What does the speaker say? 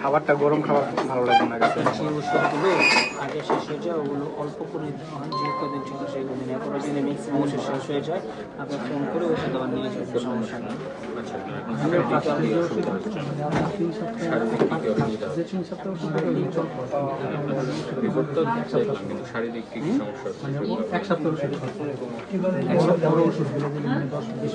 খাবারটা গরম খাবার ভালো লাগে না ওষুধগুলো আগে শেষ হয়ে যায় ওগুলো অল্প করে দেওয়া হয় যে কদিন ছিল সেই কদিন এরপরে যদি ম্যাক্সিমাম শেষ হয়ে যায়। আপনি ফোন করে ওষুধ আবার নিয়ে যাবেন সমস্যা নেই। কিন্তু শারীরিক এক সপ্তাহ ওষুধ এক মানে দশ বিশ